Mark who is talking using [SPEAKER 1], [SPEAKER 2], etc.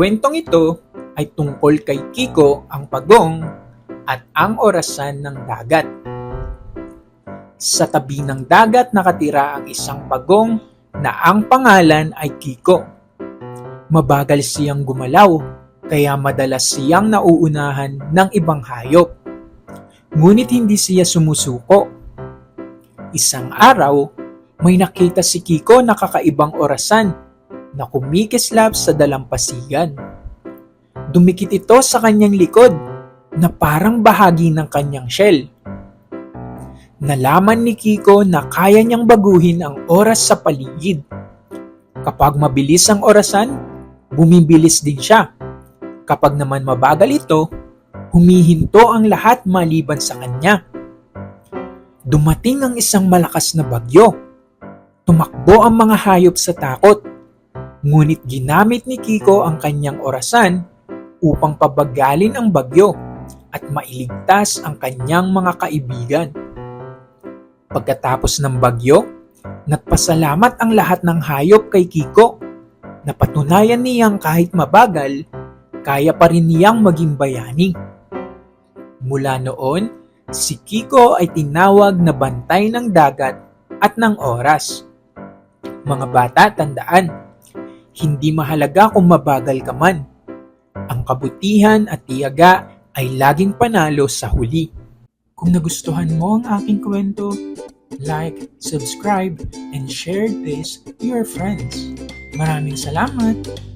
[SPEAKER 1] kwentong ito ay tungkol kay Kiko ang pagong at ang orasan ng dagat. Sa tabi ng dagat nakatira ang isang pagong na ang pangalan ay Kiko. Mabagal siyang gumalaw kaya madalas siyang nauunahan ng ibang hayop. Ngunit hindi siya sumusuko. Isang araw, may nakita si Kiko na kakaibang orasan na kumikislap sa dalampasigan. Dumikit ito sa kanyang likod na parang bahagi ng kanyang shell. Nalaman ni Kiko na kaya niyang baguhin ang oras sa paligid. Kapag mabilis ang orasan, bumibilis din siya. Kapag naman mabagal ito, humihinto ang lahat maliban sa kanya. Dumating ang isang malakas na bagyo. Tumakbo ang mga hayop sa takot. Ngunit ginamit ni Kiko ang kanyang orasan upang pabagalin ang bagyo at mailigtas ang kanyang mga kaibigan. Pagkatapos ng bagyo, nagpasalamat ang lahat ng hayop kay Kiko. Napatunayan niyang kahit mabagal, kaya pa rin niyang maging bayani. Mula noon, si Kiko ay tinawag na bantay ng dagat at ng oras. Mga bata, tandaan, hindi mahalaga kung mabagal ka man. Ang kabutihan at tiyaga ay laging panalo sa huli. Kung nagustuhan mo ang aking kwento, like, subscribe, and share this to your friends. Maraming salamat!